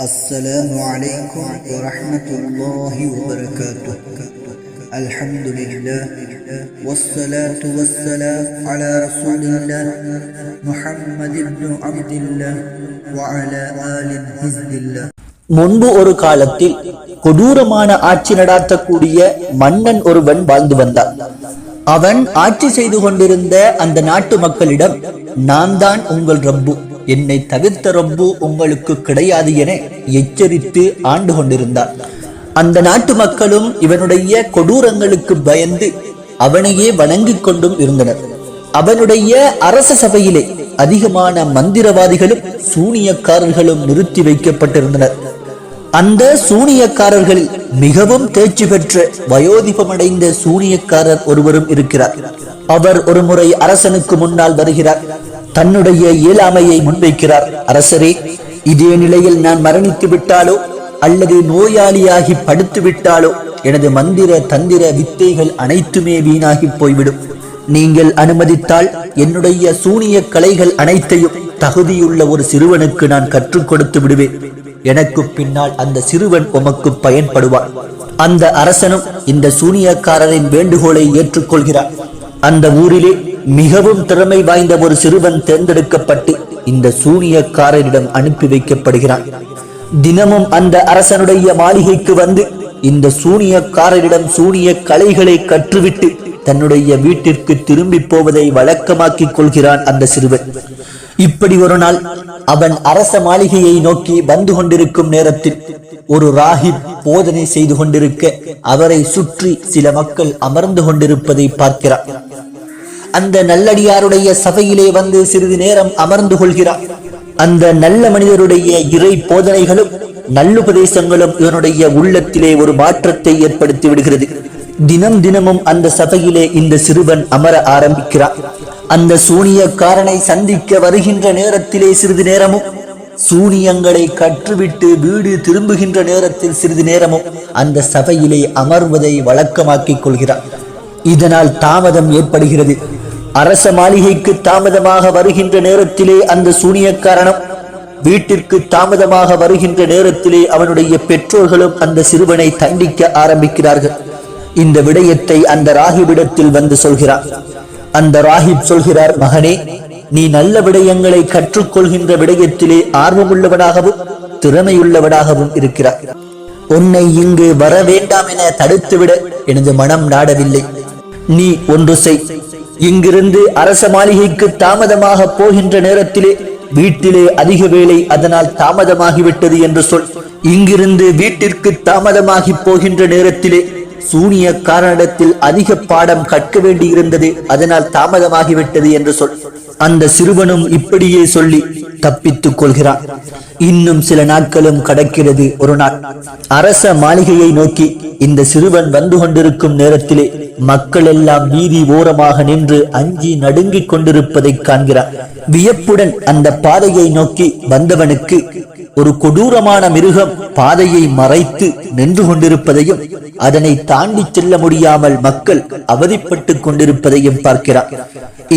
السلام عليكم ورحمة الله وبركاته الحمد لله والصلاة والسلام على رسول الله محمد بن عبد الله وعلى آل حزب الله முன்பு ஒரு காலத்தில் கொடூரமான ஆட்சி நடாத்தக்கூடிய மன்னன் ஒருவன் வாழ்ந்து வந்தான் அவன் ஆட்சி செய்து கொண்டிருந்த அந்த நாட்டு மக்களிடம் நான் தான் உங்கள் ரப்பு என்னை தவிர்த்த ரப்பு உங்களுக்கு கிடையாது என எச்சரித்து ஆண்டு கொண்டிருந்தார். அந்த நாட்டு மக்களும் இவனுடைய கொடூரங்களுக்கு பயந்து அவனையே வணங்கிக் கொண்டும் இருந்தனர். அவனுடைய அரச சபையிலே அதிகமான மந்திரவாதிகளும் சூனியக்காரர்களும் நிறுத்தி வைக்கப்பட்டிருந்தனர். அந்த சூனியக்காரர்களில் மிகவும் தேர்ச்சி பெற்ற வயோதிபமடைந்த சூனியக்காரர் ஒருவரும் இருக்கிறார். அவர் ஒரு முறை அரசனுக்கு முன்னால் வருகிறார். தன்னுடைய இயலாமையை முன்வைக்கிறார். அரசரே இதே நிலையில் நான் மரணித்து விட்டாலோ அல்லது நோயாளியாகி படுத்து விட்டாலோ எனது மந்திர தந்திர வித்தைகள் அனைத்துமே வீணாகி போய்விடும். நீங்கள் அனுமதித்தால் என்னுடைய சூனிய கலைகள் அனைத்தையும் தகுதியுள்ள ஒரு சிறுவனுக்கு நான் கற்றுக் கொடுத்து விடுவேன். எனக்கு பின்னால் அந்த சிறுவன் உமக்கு பயன்படுவான். அந்த அரசனும் இந்த சூனியக்காரரின் வேண்டுகோளை ஏற்றுக்கொள்கிறார் அந்த ஊரிலே மிகவும் திறமை வாய்ந்த ஒரு சிறுவன் தேர்ந்தெடுக்கப்பட்டு இந்த சூனியக்காரரிடம் அனுப்பி வைக்கப்படுகிறான். தினமும் அந்த அரசனுடைய மாளிகைக்கு வந்து இந்த சூனியக்காரரிடம் சூனிய கலைகளை கற்றுவிட்டு தன்னுடைய வீட்டிற்கு திரும்பி போவதை வழக்கமாக்கிக் கொள்கிறான் அந்த சிறுவன். இப்படி ஒரு நாள் அவன் அரச மாளிகையை நோக்கி வந்து கொண்டிருக்கும் நேரத்தில் ஒரு ராகிப் போதனை செய்து கொண்டிருக்க அவரை சுற்றி சில மக்கள் அமர்ந்து கொண்டிருப்பதை பார்க்கிறார் அந்த நல்லடியாருடைய சபையிலே வந்து சிறிது நேரம் அமர்ந்து கொள்கிறார். அந்த நல்ல மனிதருடைய இறை போதனைகளும் நல்லுபதேசங்களும் இவனுடைய உள்ளத்திலே ஒரு மாற்றத்தை ஏற்படுத்தி விடுகிறது. தினம் தினமும் அந்த சபையிலே இந்த சிறுவன் அமர ஆரம்பிக்கிறார். அந்த சூனியக்காரனை சந்திக்க வருகின்ற நேரத்திலே சிறிது நேரமும் சூனியங்களை கற்றுவிட்டு வீடு திரும்புகின்ற நேரத்தில் சிறிது நேரமும் அந்த சபையிலே அமர்வதை வழக்கமாக்கிக் கொள்கிறார். இதனால் தாமதம் ஏற்படுகிறது. அரச மாளிகைக்கு தாமதமாக வருகின்ற நேரத்திலே அந்த சூனியக்காரனும் வீட்டிற்கு தாமதமாக வருகின்ற நேரத்திலே அவனுடைய பெற்றோர்களும் அந்த சிறுவனை தண்டிக்க ஆரம்பிக்கிறார்கள். இந்த விடயத்தை அந்த ராகிபிடத்தில் வந்து சொல்கிறார். அந்த ராகிப் சொல்கிறார் மகனே நீ நல்ல விடயங்களை கற்றுக்கொள்கின்ற விடயத்திலே ஆர்வமுள்ளவனாகவும் திறமையுள்ளவனாகவும் இருக்கிறார் உன்னை இங்கு வர வேண்டாம் என தடுத்துவிட. எனது மனம் நாடவில்லை. நீ ஒன்று செய். இங்கிருந்து அரச மாளிகைக்கு தாமதமாக போகின்ற நேரத்திலே வீட்டிலே அதிக வேலை அதனால் தாமதமாகிவிட்டது என்று சொல். இங்கிருந்து வீட்டிற்கு தாமதமாகி போகின்ற நேரத்திலே சூனிய காரணத்தில் அதிக பாடம் கற்க வேண்டியிருந்தது அதனால் தாமதமாகிவிட்டது என்று சொல். அந்த சிறுவனும் இப்படியே சொல்லி தப்பித்துக் கொள்கிறான். இன்னும் சில நாட்களும் கடக்கிறது ஒரு நாள். அரச மாளிகையை நோக்கி இந்த சிறுவன் வந்து கொண்டிருக்கும் நேரத்திலே மக்கள் எல்லாம் வீதி ஓரமாக நின்று அஞ்சி நடுங்கிக் கொண்டிருப்பதை காண்கிறார். வியப்புடன் அந்த பாதையை நோக்கி வந்தவனுக்கு ஒரு கொடூரமான மிருகம் பாதையை மறைத்து நின்று கொண்டிருப்பதையும் அதனை தாண்டி செல்ல முடியாமல் மக்கள் அவதிப்பட்டுக் கொண்டிருப்பதையும் பார்க்கிறான்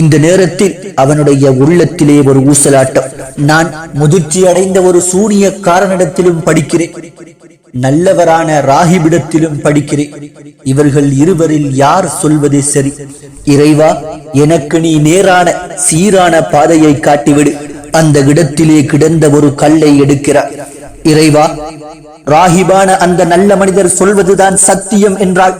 இந்த நேரத்தில் அவனுடைய உள்ளத்திலே ஒரு ஊசலாட்டம். நான் முதிர்ச்சி அடைந்த ஒரு சூனிய காரணத்திலும் படிக்கிறேன். நல்லவரான ராகிபிடத்திலும் படிக்கிறேன். இவர்கள் இருவரில் யார் சொல்வது சரி. இறைவா எனக்கு நீ நேரான சீரான பாதையை காட்டிவிடு. அந்த இடத்திலே கிடந்த ஒரு கல்லை எடுக்கிறார். இறைவா ராகிபான அந்த நல்ல மனிதர் சொல்வதுதான் சத்தியம் என்றால்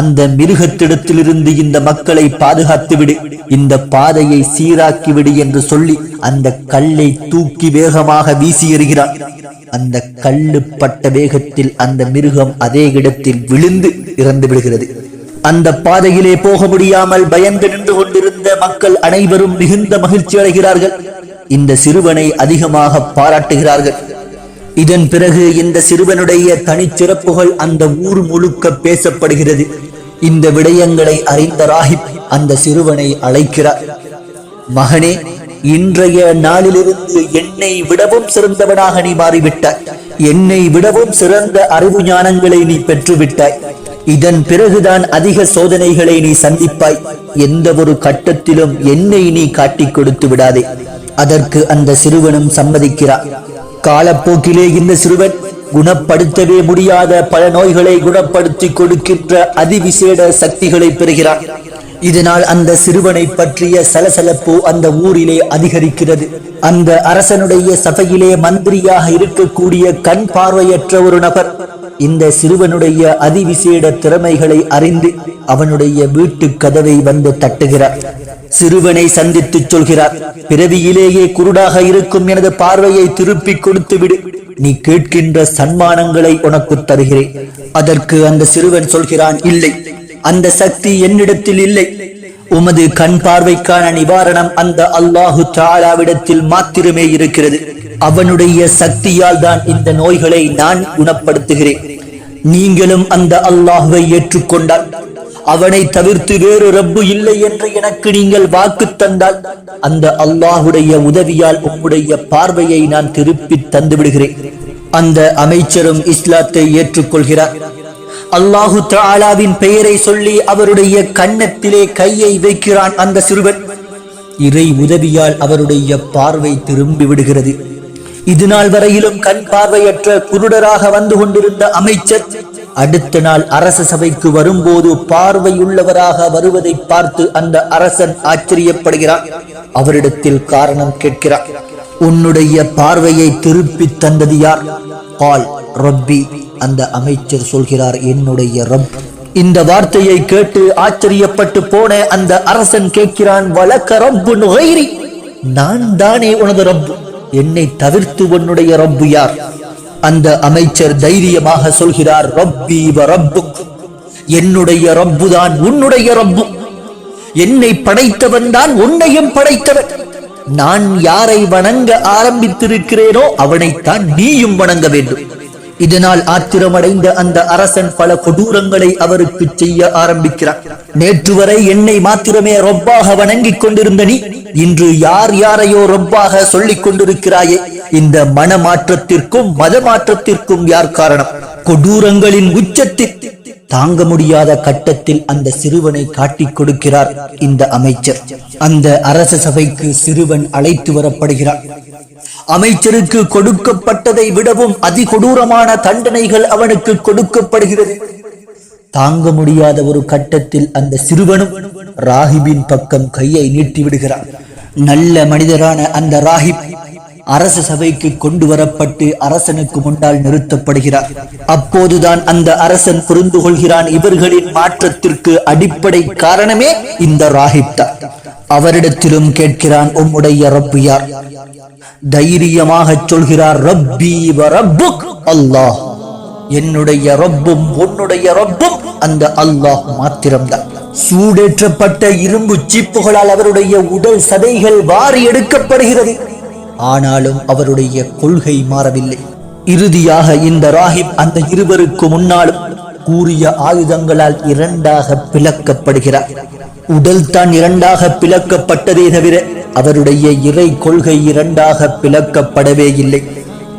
அந்த மிருகத்திடத்திலிருந்து இந்த மக்களை பாதுகாத்து விடு இந்த பாதையை சீராக்கி விடு என்று சொல்லி அந்த கல்லை தூக்கி வேகமாக வீசி எறிகிறார். அந்த கல்லு பட்ட வேகத்தில் அந்த மிருகம் அதே இடத்தில் விழுந்து இறந்து விடுகிறது. அந்த பாதையிலே போக முடியாமல் பயந்து நின்று கொண்டிருந்த மக்கள் அனைவரும் மிகுந்த மகிழ்ச்சி அடைகிறார்கள். இந்த சிறுவனை அதிகமாக பாராட்டுகிறார்கள். இதன் பிறகு இந்த சிறுவனுடைய தனிச்சிறப்புகள் அந்த ஊர் முழுக்க பேசப்படுகிறது. இந்த விடயங்களை அறிந்த ராஹிப் அந்த சிறுவனை அழைக்கிறார். மகனே இன்றைய நாளிலிருந்து என்னை விடவும் சிறந்தவனாக நீ மாறிவிட்டாய். என்னை விடவும் சிறந்த அறிவு ஞானங்களை நீ பெற்றுவிட்டாய். இதன் பிறகுதான் அதிக சோதனைகளை நீ சந்திப்பாய். எந்த ஒரு கட்டத்திலும் என்னை நீ காட்டிக் கொடுத்து விடாதே. அதற்கு அந்த சிறுவனும் சம்மதிக்கிறார். காலப்போக்கிலே இந்த சிறுவன் குணப்படுத்தவே முடியாத பல நோய்களை குணப்படுத்தி கொடுக்கின்ற அதிவிசேட சக்திகளை பெறுகிறான். இதனால் அந்த சிறுவனை பற்றிய சலசலப்பு அந்த ஊரிலே அதிகரிக்கிறது. அந்த அரசனுடைய சபையிலே மந்திரியாக இருக்கக்கூடிய கண் பார்வையற்ற ஒரு நபர் இந்த சிறுவனுடைய அதிவிசேட திறமைகளை அறிந்து அவனுடைய வீட்டு கதவை வந்து தட்டுகிறார். சிறுவனை சந்தித்து சொல்கிறார் பிறவியிலேயே குருடாக இருக்கும் எனது பார்வையை திருப்பி கொடுத்து விடு. நீ கேட்கின்ற சன்மானங்களை உனக்கு தருகிறேன். அதற்கு அந்த சிறுவன் சொல்கிறான் இல்லை அந்த சக்தி என்னிடத்தில் இல்லை. உமது கண் பார்வைக்கான நிவாரணம் அந்த அல்லாஹு தாலாவிடத்தில் மாத்திரமே இருக்கிறது. அவனுடைய சக்தியால் தான் இந்த நோய்களை நான் குணப்படுத்துகிறேன். நீங்களும் அந்த அல்லாஹுவை ஏற்றுக்கொண்டால் அவனை தவிர்த்து வேறு ரப்பு இல்லை என்று எனக்கு நீங்கள் வாக்கு தந்தால் அந்த அல்லாஹுடைய உதவியால் உங்களுடைய பார்வையை நான் திருப்பி தந்து விடுகிறேன் அந்த அமைச்சரும் இஸ்லாத்தை ஏற்றுக்கொள்கிறார். அல்லாஹு தாலாவின் பெயரை சொல்லி அவருடைய கன்னத்திலே கையை வைக்கிறான் அந்த சிறுவன். இறை உதவியால் அவருடைய பார்வை திரும்பி விடுகிறது. இது நாள் வரையிலும் கண் பார்வையற்ற குருடராக வந்து கொண்டிருந்த அமைச்சர் அடுத்த நாள் அரச சபைக்கு வரும்போது பார்வையுள்ளவராக வருவதை பார்த்து அந்த அரசன் ஆச்சரியப்படுகிறார் அவரிடத்தில் காரணம் கேட்கிறார் உன்னுடைய பார்வையை திருப்பி தந்தது யார்? பால். ரப்பி. அந்த அமைச்சர் சொல்கிறார் என்னுடைய ரப். இந்த வார்த்தையை கேட்டு ஆச்சரியப்பட்டு போன அந்த அரசன் கேட்கிறான் வழக்க ரப்பு நுகைரி. நான் தானே உனது ரப்பு. என்னை தவிர்த்து உன்னுடைய ரப்பு யார்? அந்த அமைச்சர் தைரியமாக சொல்கிறார் ரப்பி ரப்பு என்னுடைய ரப்பு தான் உன்னுடைய ரப்பு. என்னை படைத்தவன் தான் உன்னையும் படைத்தவன். நான் யாரை வணங்க ஆரம்பித்திருக்கிறேனோ அவனைத்தான் நீயும் வணங்க வேண்டும். இதனால் ஆத்திரமடைந்த அந்த அரசன் பல கொடூரங்களை அவருக்கு செய்ய ஆரம்பிக்கிறார் நேற்று வரை என்னை மாத்திரமே ரொப்பாக வணங்கிக் கொண்டிருந்த நீ இன்று யார் யாரையோ ரொப்பாக சொல்லிக் கொண்டிருக்கிறாயே? இந்த மனமாற்றத்திற்கும் மத மாற்றத்திற்கும் யார் காரணம்? கொடூரங்களின் உச்சத்தில் தாங்க முடியாத கட்டத்தில் அந்த சிறுவனை காட்டிக் கொடுக்கிறார் இந்த அமைச்சர். அந்த அரச சபைக்கு சிறுவன் அழைத்து வரப்படுகிறார். அமைச்சருக்கு கொடுக்கப்பட்டதை விடவும் அதிகொடூரமான தண்டனைகள் அவனுக்கு கொடுக்கப்படுகிறது. தாங்க முடியாத ஒரு கட்டத்தில் அந்த சிறுவனும் ராகிபின் பக்கம் கையை நீட்டி விடுகிறார் நல்ல மனிதரான அந்த ராகிப் அரச சபைக்கு கொண்டு வரப்பட்டு அரசனுக்கு முன்னால் நிறுத்தப்படுகிறார். அப்போதுதான் அந்த அரசன் புரிந்து கொள்கிறான் இவர்களின் மாற்றத்திற்கு அடிப்படை காரணமே இந்த ராஹிப்தா. அவரிடத்திலும் கேட்கிறான் உம்முடைய ரப்பு யார்? தைரியமாக சொல்கிறார் ரப்பி ரப்புக் அல்லாஹ். என்னுடைய ரப்பும் உன்னுடைய ரப்பும் அந்த அல்லாஹ் மாத்திரம்தான். சூடேற்றப்பட்ட இரும்பு சீப்புகளால் அவருடைய உடல் சதைகள் வாரி எடுக்கப்படுகிறது. ஆனாலும் அவருடைய கொள்கை மாறவில்லை. இறுதியாக இந்த ராஹிப் அந்த இருவருக்கு முன்னாலும் கூறிய ஆயுதங்களால் இரண்டாக பிளக்கப்படுகிறார். உடல் தான் இரண்டாக பிளக்கப்பட்டதே தவிர அவருடைய இறை கொள்கை இரண்டாக பிளக்கப்படவே இல்லை.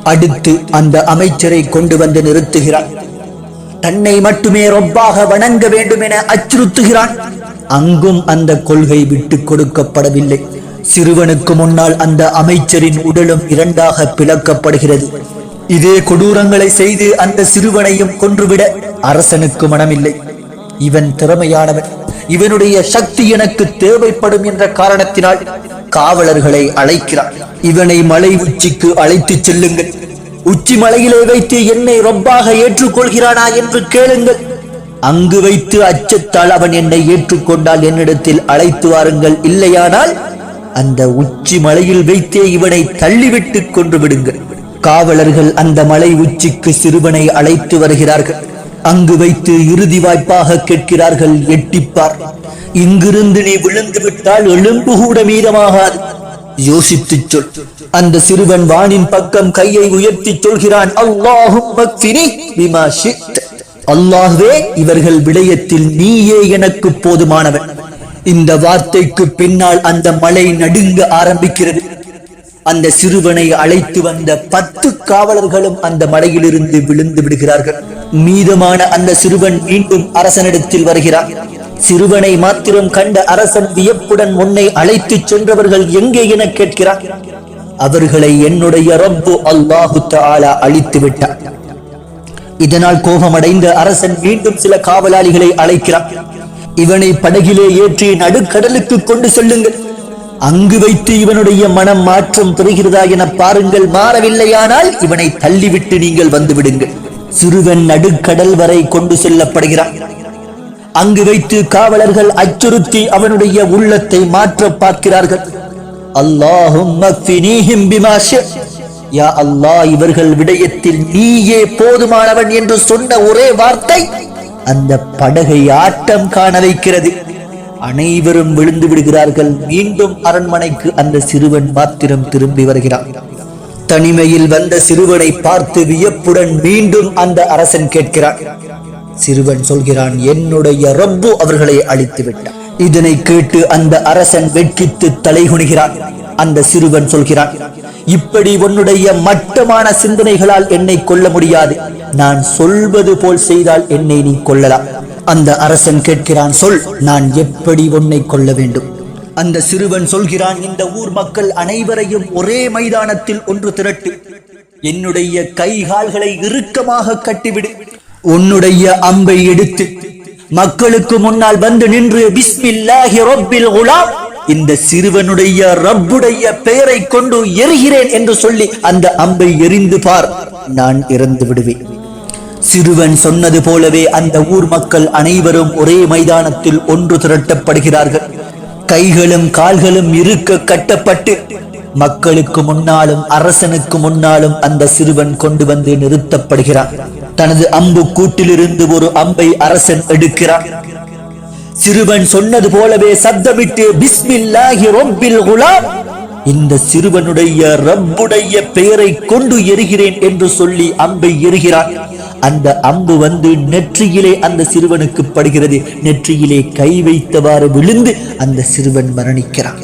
அடுத்து அந்த அமைச்சரை கொண்டு வந்து நிறுத்துகிறார். தன்னை மட்டுமே ரொப்பாக வணங்க வேண்டும் என அச்சுறுத்துகிறான். அங்கும் அந்த கொள்கை விட்டுக் கொடுக்கப்படவில்லை. சிறுவனுக்கு முன்னால் அந்த அமைச்சரின் உடலும் இரண்டாக பிளக்கப்படுகிறது. இதே கொடூரங்களை செய்து அந்த சிறுவனையும் கொன்றுவிட அரசனுக்கு மனமில்லை. இவன் திறமையானவன். இவனுடைய சக்தி எனக்கு தேவைப்படும் என்ற காரணத்தினால் காவலர்களை அழைக்கிறான். இவனை மலை உச்சிக்கு அழைத்துச் செல்லுங்கள். உச்சி மலையிலே வைத்து என்னை ரொம்பாக ஏற்றுக்கொள்கிறானா என்று கேளுங்கள். அங்கு வைத்து அச்சத்தால் அவன் என்னை ஏற்றுக்கொண்டால் என்னிடத்தில் அழைத்து வாருங்கள். இல்லையானால் அந்த உச்சி மலையில் வைத்தே இவனை தள்ளிவிட்டு கொன்று விடுங்கள். காவலர்கள் அந்த மலை உச்சிக்கு சிறுவனை அழைத்து வருகிறார்கள். அங்கு வைத்து இறுதி வாய்ப்பாக கேட்கிறார்கள் எட்டிப்பார் இங்கிருந்து நீ விழுந்து விட்டால் எலும்பு கூட மீதமாகாது. யோசித்துச் சொல். அந்த சிறுவன் வானின் பக்கம் கையை உயர்த்தி சொல்கிறான் அல்லாஹும் அல்லாஹ்வே இவர்கள் விடயத்தில் நீயே எனக்கு போதுமானவன். இந்த வார்த்தைக்கு பின்னால் அந்த மலை நடுங்க ஆரம்பிக்கிறது. அந்த சிறுவனை அழைத்து வந்த பத்து காவலர்களும் அந்த மலையிலிருந்து விழுந்து விடுகிறார்கள். மீதமான அந்த சிறுவன் மீண்டும் அரசனிடத்தில் வருகிறார் சிறுவனை மாத்திரம் கண்ட அரசன் வியப்புடன் உன்னை அழைத்துச் சென்றவர்கள் எங்கே என கேட்கிறார் அவர்களை என்னுடைய ரப்பு அல்லாஹு தாலா அழித்து விட்டார் இதனால் கோபமடைந்த அரசன் மீண்டும் சில காவலாளிகளை அழைக்கிறான். இவனை படகிலே ஏற்றி நடுக்கடலுக்கு கொண்டு செல்லுங்கள். அங்கு வைத்து இவனுடைய மனம் மாற்றம் பெறுகிறதா என பாருங்கள். மாறவில்லையானால் இவனை தள்ளிவிட்டு நீங்கள் வந்து விடுங்கள் சிறுவன் நடுக்கடல் வரை கொண்டு செல்லப்படுகிறான். அங்கு வைத்து காவலர்கள் அச்சுறுத்தி அவனுடைய உள்ளத்தை மாற்ற பார்க்கிறார்கள். அல்லாஹும் யா அல்லாஹ் இவர்கள் விடயத்தில் நீயே போதுமானவன் என்று சொன்ன ஒரே வார்த்தை அந்த படகை ஆட்டம் காண வைக்கிறது. அனைவரும் விழுந்து விடுகிறார்கள். மீண்டும் அரண்மனைக்கு அந்த சிறுவன் மாத்திரம் திரும்பி வருகிறான். தனிமையில் வந்த சிறுவனை பார்த்து வியப்புடன் மீண்டும் அந்த அரசன் கேட்கிறான். சிறுவன் சொல்கிறான் என்னுடைய ரப்பு அவர்களை அழித்து விட்டான் இதனை கேட்டு அந்த அரசன் வெட்கித்து தலைகுனிகிறான். அந்த சிறுவன் சொல்கிறான் இப்படி உன்னுடைய மட்டமான சிந்தனைகளால் என்னை கொல்ல முடியாது. நான் சொல்வது போல் செய்தால் என்னை நீ கொல்லலாம். அந்த அரசன் கேட்கிறான் சொல் நான் எப்படி உன்னை கொல்ல வேண்டும்? அந்த சிறுவன் சொல்கிறான் இந்த ஊர் மக்கள் அனைவரையும் ஒரே மைதானத்தில் ஒன்று திரட்டு. என்னுடைய கை கால்களை இறுக்கமாக கட்டிவிடு. உன்னுடைய அம்பை எடுத்து மக்களுக்கு முன்னால் வந்து நின்று பிஸ்மில்லாஹி ரப்பில் குலாம். இந்த சிறுவனுடைய ரப்புடைய பெயரை கொண்டு எரிகிறேன் என்று சொல்லி அந்த அம்பை எரிந்து பார் நான் இறந்து விடுவேன். சிறுவன் சொன்னது போலவே அந்த ஊர் மக்கள் அனைவரும் ஒரே மைதானத்தில் ஒன்று திரட்டப்படுகிறார்கள். கைகளும் கால்களும் இருக்க கட்டப்பட்டு மக்களுக்கு முன்னாலும் அரசனுக்கு முன்னாலும் அந்த சிறுவன் கொண்டு வந்து நிறுத்தப்படுகிறான். தனது அம்பு கூட்டிலிருந்து ஒரு அம்பை அரசன் எடுக்கிறான். சிறுவன் சொன்னது போலவே சப்தமிட்டு பிஸ்மில்லாஹி ரொம்பில் குலாம். இந்த சிறுவனுடைய ரப்புடைய பெயரை கொண்டு எரிகிறேன் என்று சொல்லி அம்பை எரிகிறான் அந்த அம்பு வந்து நெற்றியிலே அந்த சிறுவனுக்கு படுகிறது. நெற்றியிலே கை வைத்தவாறு விழுந்து அந்த சிறுவன் மரணிக்கிறான்.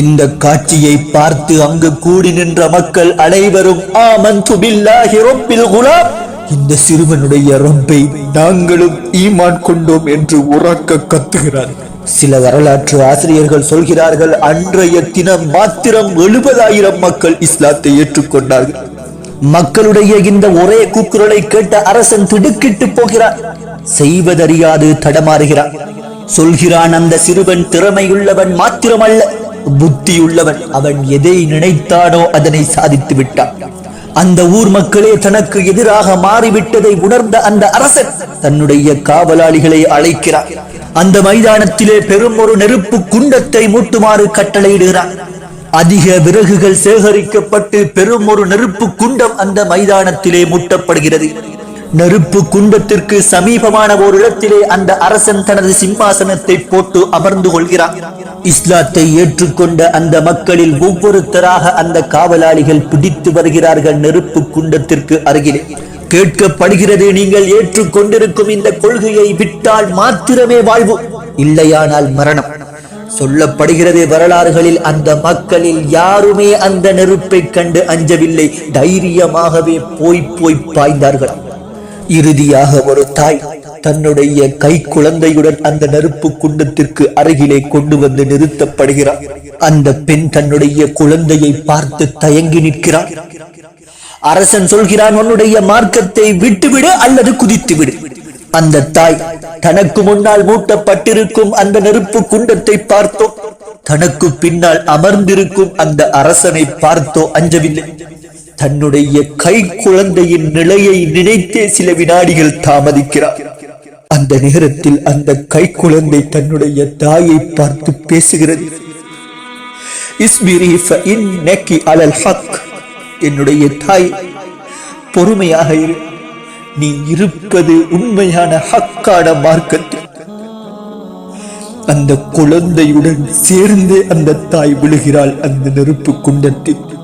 இந்த காட்சியை பார்த்து அங்கு கூடி நின்ற மக்கள் அனைவரும் ஆமன் துபில்லாஹி ரொம்பில் குலாம். இந்த சிறுவனுடைய ரப்பை நாங்களும் ஈமான் கொண்டோம் என்று உறக்க கத்துகிறார். சில வரலாற்று ஆசிரியர்கள் சொல்கிறார்கள் அன்றைய தினம் மாத்திரம் எழுபதாயிரம் மக்கள் இஸ்லாத்தை ஏற்றுக்கொண்டார்கள். மக்களுடைய இந்த ஒரே கூக்குரலை கேட்ட அரசன் திடுக்கிட்டு போகிறார் செய்வதறியாது தடமாறுகிறான். சொல்கிறான் அந்த சிறுவன் திறமையுள்ளவன் மாத்திரமல்ல புத்தியுள்ளவன். அவன் எதை நினைத்தானோ அதனை சாதித்து விட்டான். அந்த ஊர் மக்களே தனக்கு எதிராக மாறிவிட்டதை உணர்ந்த அந்த அரசன் தன்னுடைய காவலாளிகளை அழைக்கிறார். அந்த மைதானத்திலே பெரும் ஒரு நெருப்பு குண்டத்தை மூட்டுமாறு கட்டளையிடுகிறார். அதிக விறகுகள் சேகரிக்கப்பட்டு பெரும் ஒரு நெருப்பு குண்டம் அந்த மைதானத்திலே மூட்டப்படுகிறது. நெருப்பு குண்டத்திற்கு சமீபமான ஒரு இடத்திலே அந்த அரசன் தனது சிம்மாசனத்தை போட்டு அமர்ந்து கொள்கிறான். இஸ்லாத்தை ஏற்றுக்கொண்ட அந்த மக்களில் ஒவ்வொருத்தராக அந்த காவலாளிகள் பிடித்து வருகிறார்கள் நெருப்பு குண்டத்திற்கு அருகிலே. கேட்கப்படுகிறது நீங்கள் ஏற்றுக்கொண்டிருக்கும் இந்த கொள்கையை விட்டால் மாத்திரமே வாழ்வு. இல்லையானால் மரணம். சொல்லப்படுகிறது வரலாறுகளில் அந்த மக்களில் யாருமே அந்த நெருப்பை கண்டு அஞ்சவில்லை. தைரியமாகவே போய் போய் பாய்ந்தார்கள் இறுதியாக ஒரு தாய் தன்னுடைய கை குழந்தையுடன் அந்த நெருப்பு குண்டத்திற்கு அருகிலே கொண்டு வந்து நிறுத்தப்படுகிறார். அந்த பெண் தன்னுடைய குழந்தையை பார்த்து தயங்கி நிற்கிறார் அரசன் சொல்கிறான் உன்னுடைய மார்க்கத்தை விட்டுவிடு அல்லது குதித்து விடு அந்த தாய் தனக்கு முன்னால் மூட்டப்பட்டிருக்கும் அந்த நெருப்பு குண்டத்தை பார்த்தோ தனக்கு பின்னால் அமர்ந்திருக்கும் அந்த அரசனை பார்த்தோ அஞ்சவில்லை. தன்னுடைய கை குழந்தையின் நிலையை நினைத்தே சில வினாடிகள் தாமதிக்கிறார். அந்த நேரத்தில் அந்த கை குழந்தை தன்னுடைய தாயை பார்த்து பேசுகிறது. என்னுடைய தாய் பொறுமையாக இரு. நீ இருப்பது உண்மையான ஹக்கான மார்க்கத்தில். அந்த குழந்தையுடன் சேர்ந்து அந்த தாய் விழுகிறாள் அந்த நெருப்பு குண்டத்தில்.